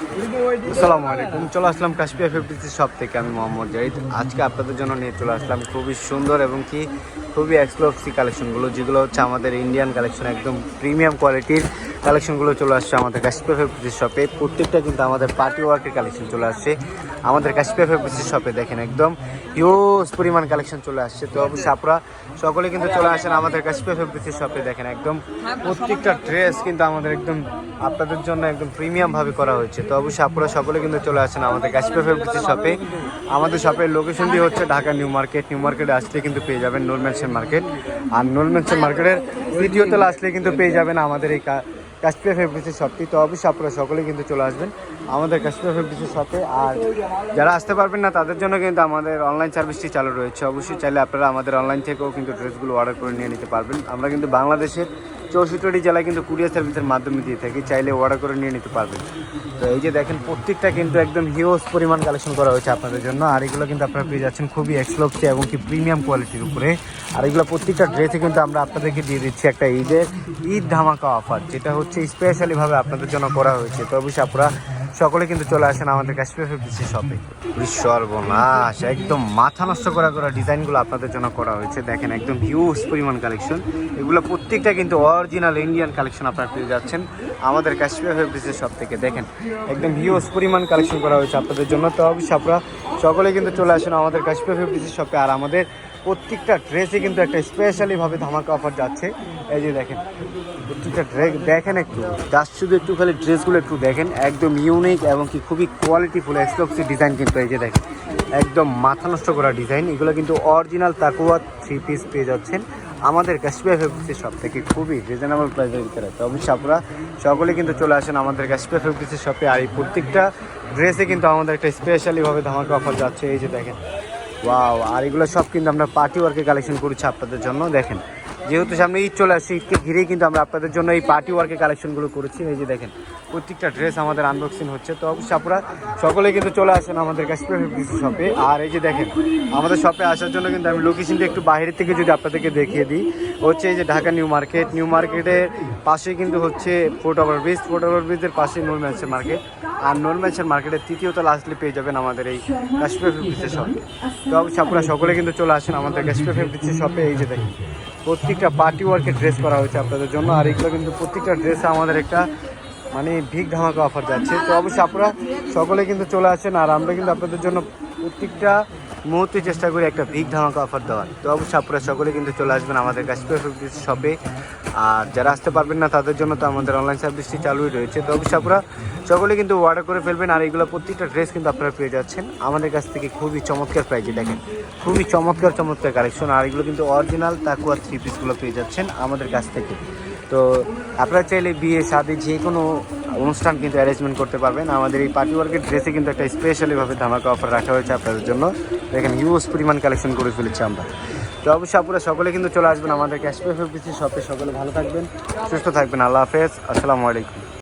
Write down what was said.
আসসালামু আলাইকুম, চলে আসলাম কাশ্মীর ফিফটি শপ থেকে, আমি মোহাম্মদ জাহিদ। আজকে আপনাদের জন্য নিয়ে চলে আসলাম খুবই সুন্দর এবং কি খুবই এক্সক্লুসিভ কালেকশনগুলো যেগুলো হচ্ছে আমাদের ইন্ডিয়ান কালেকশন একদম প্রিমিয়াম কোয়ালিটির কালেকশনগুলো চলে আসছে আমাদের কাশ্মীর ফিফটি শপে প্রত্যেকটা কিন্তু আমাদের পার্টি ওয়ার্কের কালেকশন চলে আসছে। আমাদের কাশ্মীর ফিফটি শপে দেখেন একদম হিউজ পরিমাণ কালেকশন চলে আসছে। তো অবশ্যই আপনারা সকলে কিন্তু চলে আসেন আমাদের কাশ্মীর ফিফটি শপে দেখেন একদম প্রত্যেকটা ড্রেস কিন্তু আমাদের একদম আপনাদের জন্য একদম প্রিমিয়ামভাবে করা হয়েছে। তো অবশ্যই আপনারা সকলে কিন্তু চলে আসেন আমাদের কাশ্মীর ফেব্রিক্সের শপে আমাদের শপের লোকেশনটি হচ্ছে ঢাকা নিউ মার্কেট নিউ মার্কেটে আসলে কিন্তু পেয়ে যাবেন নোল মার্কেট আর নোল মার্কেটের দ্বিতীয় তলা আসলে কিন্তু পেয়ে যাবেন আমাদের এই কাশ্মীর ফেব্রিক্সের শপটি তো অবশ্যই আপনারা সকলেই কিন্তু চলে আসবেন আমাদের কাশ্মীর ফেব্রিক্সের সাথে। আর যারা আসতে পারবেন না, তাদের জন্য কিন্তু আমাদের অনলাইন সার্ভিসটি চালু রয়েছে। অবশ্যই চাইলে আপনারা আমাদের অনলাইন থেকেও কিন্তু ড্রেসগুলো অর্ডার করে নিয়ে নিতে পারবেন। আমরা কিন্তু বাংলাদেশের চৌষট্টি জেলায় কিন্তু কুরিয়ার সার্ভিসের মাধ্যমে দিয়ে থাকি, চাইলে অর্ডার করে নিয়ে নিতে পারবেন। তো এই যে দেখেন, প্রত্যেকটা কিন্তু একদম হিউজ পরিমাণ কালেকশন করা হয়েছে আপনাদের জন্য। আর এগুলো কিন্তু আপনারা পেয়ে যাচ্ছেন খুবই এক্সপ্লোক্সি এবং কি প্রিমিয়াম কোয়ালিটির উপরে। আর এগুলো প্রত্যেকটা ড্রেসে কিন্তু আমরা আপনাদেরকে দিয়ে দিচ্ছি একটা ঈদের ঈদ ধামাকা অফার যেটা হচ্ছে স্পেশালিভাবে আপনাদের জন্য করা হয়েছে। তো অবশ্যই আপনারা সকলে কিন্তু চলে আসেন আমাদের কাশ্মীর ফেব্রিক্সের শপে সর্বনাশ, একদম মাথা নষ্ট করা করা ডিজাইনগুলো আপনাদের জন্য করা হয়েছে। দেখেন একদম হিউজ পরিমাণ কালেকশন এগুলো প্রত্যেকটা কিন্তু অরিজিনাল ইন্ডিয়ান কালেকশন আপনারা পেয়ে যাচ্ছেন আমাদের কাশ্মীর ফেব্রিক্সের শপ থেকে। দেখেন, একদম হিউজ পরিমাণ কালেকশন করা হয়েছে আপনাদের জন্য। তো অবশ্যই আপনারা সকলে কিন্তু চলে আসেন আমাদের কাশ্মীর ফেব্রিক্সের শপে আর আমাদের প্রত্যেকটা ড্রেসে কিন্তু একটা স্পেশালিভাবে ধামাকা অফার যাচ্ছে। এই যে দেখেন, প্রত্যেকটা ড্রেস দেখেন একটু জাস্ট শুধু একটু খালি ড্রেসগুলো একটু দেখেন, একদম ইউনিক এবং কি খুবই কোয়ালিটিফুল এক্সক্লুসিভ ডিজাইন কিন্তু এই যে দেখেন, একদম মাথা নষ্ট করা ডিজাইন এগুলো কিন্তু অরিজিনাল তাকুয়া থ্রি পিস পেয়ে যাচ্ছেন। আমাদের কাশ্মীর ফেব্রিক্সের শপ থেকে খুবই রিজনেবল প্রাইসের ভিতরে তো অবশ্যই আপনারা সকলে কিন্তু চলে আসেন আমাদের কাশ্মীর ফেব্রিক্সের শপে আর এই প্রত্যেকটা ড্রেসে কিন্তু আমাদের একটা স্পেশালিভাবে ধামাকা অফার যাচ্ছে। এই যে দেখেন ওয়াও আর এগুলো সব কিন্তু আমরা পার্টি ওয়ার্কে কালেকশন করেছি আপনাদের জন্য। দেখেন যেহেতু সামনে ঈদ চলে আসছে, ঈদকে ঘিরেই কিন্তু আমরা আপনাদের জন্য এই পার্টি ওয়ার্কে কালেকশনগুলো করেছি। এই যে দেখেন, প্রত্যেকটা ড্রেস আমাদের আনবক্সিং হচ্ছে। তো অবশ্যই আপনারা সকলে কিন্তু চলে আসেন আমাদের কাশ্মীর শপে আর এই যে দেখেন, আমাদের শপে আসার জন্য কিন্তু আমি লোকেশনটা একটু বাইরে থেকে যদি আপনাদেরকে দেখিয়ে দিই, হচ্ছে এই যে ঢাকা নিউ মার্কেট। নিউ মার্কেটের পাশে কিন্তু হচ্ছে foot over bridge foot over ব্রিজের পাশে নুর ম্যাচের মার্কেট আর নুর ম্যাচের মার্কেটের তৃতীয় তলা আসলে পেয়ে যাবেন আমাদের এই কাশ্মীর ফেব্রিক্সের শপে তো অবশ্যই আপনারা সকলে কিন্তু চলে আসেন আমাদের কাশ্মীর ফেব্রিক্সের শপে এই যে দেখেন প্রত্যেকটা পার্টি ওয়ার্কে ড্রেস করা হয়েছে আপনাদের জন্য। আর এগুলো কিন্তু প্রত্যেকটা ড্রেসে আমাদের একটা মানে ভিক ধামাকা অফার যাচ্ছে। তো অবশ্যই আপনারা সকলে কিন্তু চলে আসেন। আর আমরা কিন্তু আপনাদের জন্য প্রত্যেকটা মুহূর্তে চেষ্টা করি একটা ভিক ধামাকা অফার দেওয়ার। তো অবশ্যই আপনারা সকলে কিন্তু চলে আসবেন আমাদের কাশ্মীর শপে আর যারা আসতে পারবেন না, তাদের জন্য তো আমাদের অনলাইন সার্ভিসটি চালুই রয়েছে। তো অবশ্যই আপনারা সকলে কিন্তু অর্ডার করে ফেলবেন। আর এইগুলো প্রত্যেকটা ড্রেস কিন্তু আপনারা পেয়ে যাচ্ছেন। আমাদের কাছ থেকে খুবই চমৎকার প্রাইজে দেখেন। খুবই চমৎকার চমৎকার কালেকশন আর এগুলো কিন্তু অরিজিনাল তাকুয়া থ্রি পিসগুলো পেয়ে যাচ্ছেন আমাদের কাছ থেকে। তো আপনারা চাইলে বিয়ে শাদি যে কোনো অনুষ্ঠান কিন্তু অ্যারেঞ্জমেন্ট করতে পারবেন। আমাদের এই পার্টি ওয়ার্কের ড্রেসে কিন্তু একটা স্পেশালিভাবে ধামাকা অফার রাখা হয়েছে আপনাদের জন্য। দেখেন হিউজ পরিমাণ কালেকশন করে ফেলেছি আমরা। তো অবশ্যই আপনারা সকলে কিন্তু চলে আসবেন আমাদের ক্যাশপে ফেব্রিক্সি শপে সকলে ভালো থাকবেন, সুস্থ থাকবেন। আল্লাহ হাফেজ। আসসালামু আলাইকুম।